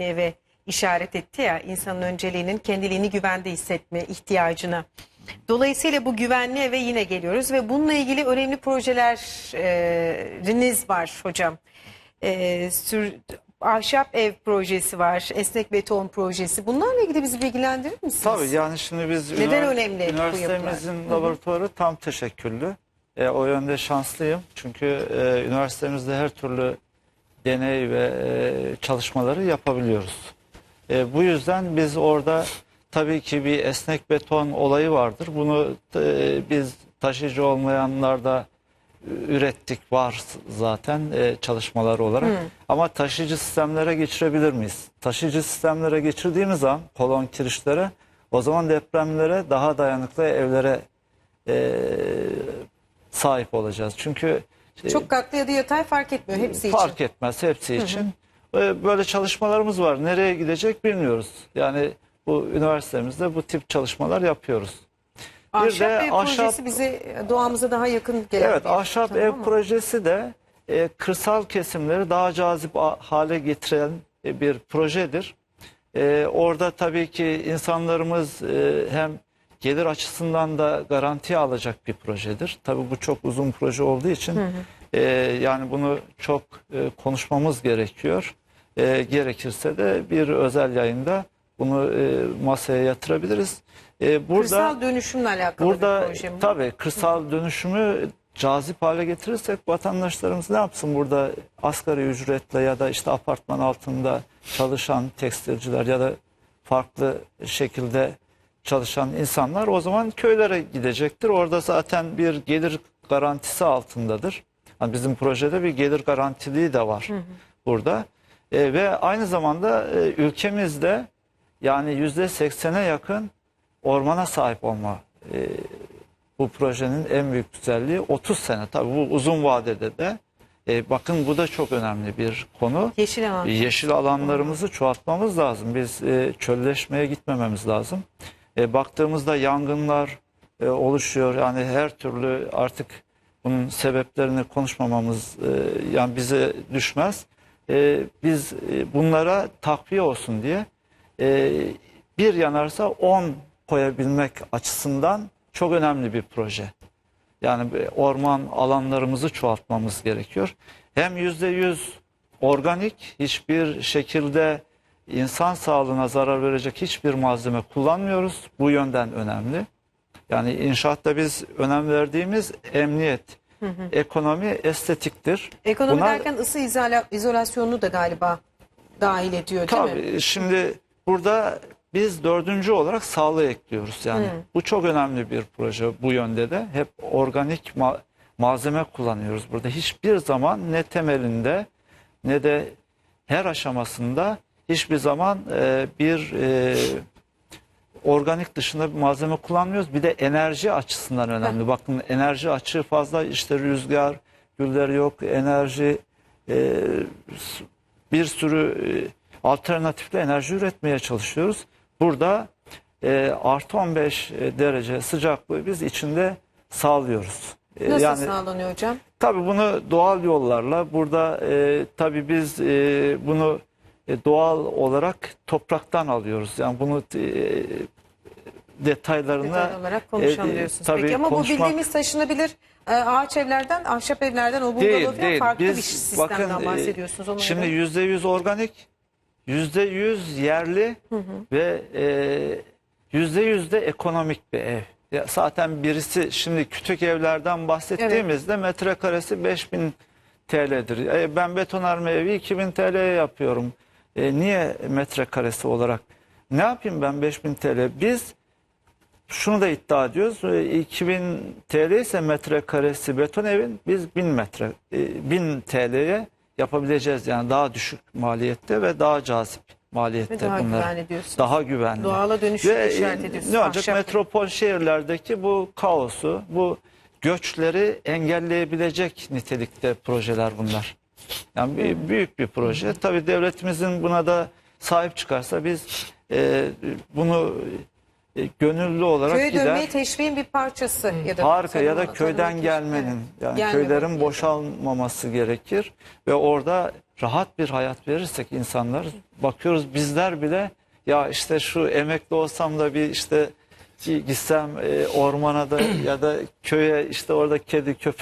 eve işaret etti ya insanın önceliğinin kendiliğini güvende hissetme ihtiyacına. Dolayısıyla bu güvenli eve yine geliyoruz ve bununla ilgili önemli projeleriniz var hocam. Ee, sür, ahşap ev projesi var, esnek beton projesi. Bunlarla ilgili bizi bilgilendirir misiniz? Tabii yani şimdi biz Neden ünivers- önemli bu üniversitemizin yapılar? laboratuvarı tam teşekküllü. E, o yönde şanslıyım. Çünkü e, üniversitemizde her türlü deney ve e, çalışmaları yapabiliyoruz. E, bu yüzden biz orada tabii ki bir esnek beton olayı vardır. Bunu e, biz taşıyıcı olmayanlarda ürettik var zaten e, çalışmalar olarak. Ama taşıyıcı sistemlere geçirebilir miyiz? Taşıyıcı sistemlere geçirdiğimiz zaman kolon kirişlere o zaman depremlere daha dayanıklı evlere e, sahip olacağız. Çünkü Çok katlı ya da yatay fark etmiyor hepsi için. fark etmez hepsi için. E, Böyle çalışmalarımız var. Nereye gidecek bilmiyoruz. Yani bu üniversitemizde bu tip çalışmalar yapıyoruz. Ahşap de ev ahşap- projesi bize doğamıza daha yakın gelen Evet bir ahşap ev mı? projesi de e, kırsal kesimleri daha cazip a- hale getiren e, bir projedir. E, orada tabii ki insanlarımız e, hem gelir açısından da garanti alacak bir projedir. Tabii bu çok uzun proje olduğu için e, yani bunu çok e, konuşmamız gerekiyor. E, gerekirse de bir özel yayında bunu e, masaya yatırabiliriz. E, burada Kırsal dönüşümle alakalı Burada bir proje mi? tabii kırsal dönüşümü cazip hale getirirsek vatandaşlarımız ne yapsın burada asgari ücretle ya da işte apartman altında çalışan tekstilciler ya da farklı şekilde çalışan insanlar o zaman köylere gidecektir. Orada zaten bir gelir garantisi altındadır. Hani bizim projede bir gelir garantiliği de var burada. E, ve aynı zamanda e, ülkemizde yani yüzde seksene yakın ormana sahip olma e, bu projenin en büyük güzelliği 30 sene tabii bu uzun vadede de e, bakın bu da çok önemli bir konu. Yeşil alan. Yeşil alanlarımızı çoğaltmamız lazım. Biz e, çölleşmeye gitmememiz lazım. E, baktığımızda yangınlar e, oluşuyor. Yani her türlü artık bunun sebeplerini konuşmamamız e, yani bize düşmez. E, biz e, bunlara takviye olsun diye e, bir yanarsa 10 koyabilmek açısından çok önemli bir proje. Yani orman alanlarımızı çoğaltmamız gerekiyor. Hem yüzde yüz organik hiçbir şekilde insan sağlığına zarar verecek hiçbir malzeme kullanmıyoruz. Bu yönden önemli. Yani inşaatta biz önem verdiğimiz emniyet, ekonomi, estetiktir. Ekonomi Bunlar- derken ısı izola, izolasyonunu da galiba dahil ediyor değil mi? Tabii şimdi burada biz dördüncü olarak sağlığı ekliyoruz. Yani bu çok önemli bir proje bu yönde de. Hep organik ma- malzeme kullanıyoruz burada. Hiçbir zaman ne temelinde ne de her aşamasında hiçbir zaman e, bir e, organik dışında bir malzeme kullanmıyoruz. Bir de enerji açısından önemli. Bakın enerji açığı fazla işte rüzgar, güller yok, enerji e, bir sürü e, alternatifli enerji üretmeye çalışıyoruz. Burada e, artı 15 derece sıcaklığı biz içinde sağlıyoruz. E, Nasıl sağlanıyor hocam? Tabii bunu doğal yollarla burada e, tabii biz e, bunu doğal olarak topraktan alıyoruz. Yani bunu e, detaylarına Detay olarak konuşalım e, diyorsunuz. tabii Peki ama konuşmak- bu bildiğimiz taşınabilir e, ağaç evlerden, ahşap evlerden, o bungalov değil farklı Biz bir sistemden bakın e, bahsediyorsunuz. Ona şimdi yüzde yüz organik, yüzde yüz yerli ve e, yüzde yüz de ekonomik bir ev. Ya zaten birisi şimdi küçük evlerden bahsettiğimizde metrekaresi 5000 TL'dir. E, ben betonarme evi 2000 TL'ye yapıyorum. E, niye metrekaresi olarak? Ne yapayım ben 5000 TL? Biz şunu da iddia ediyoruz. e, 2000 TL ise metrekaresi beton evin biz 1000 metre e, 1000 TL'ye yapabileceğiz. Yani daha düşük maliyette ve daha cazip maliyette Ve daha bunlar. güvenli. Daha güvenli. Doğala dönüşü Ve, işaret e, ediyorsunuz. Ne olacak? Ahşap. Metropol şehirlerdeki bu kaosu, bu göçleri engelleyebilecek nitelikte projeler bunlar. Yani bir, büyük bir proje. Tabii devletimizin buna da sahip çıkarsa biz e, bunu e, gönüllü olarak Köye gider. dönmeyi teşviğin bir parçası ya da Harika ya da köyden gelmenin yani Gelme köylerin vakti. boşalmaması gerekir ve orada rahat bir hayat verirsek insanlar bakıyoruz bizler bile ya işte şu emekli olsam da bir işte gitsem e, ormana da ya da köye işte orada kedi köpek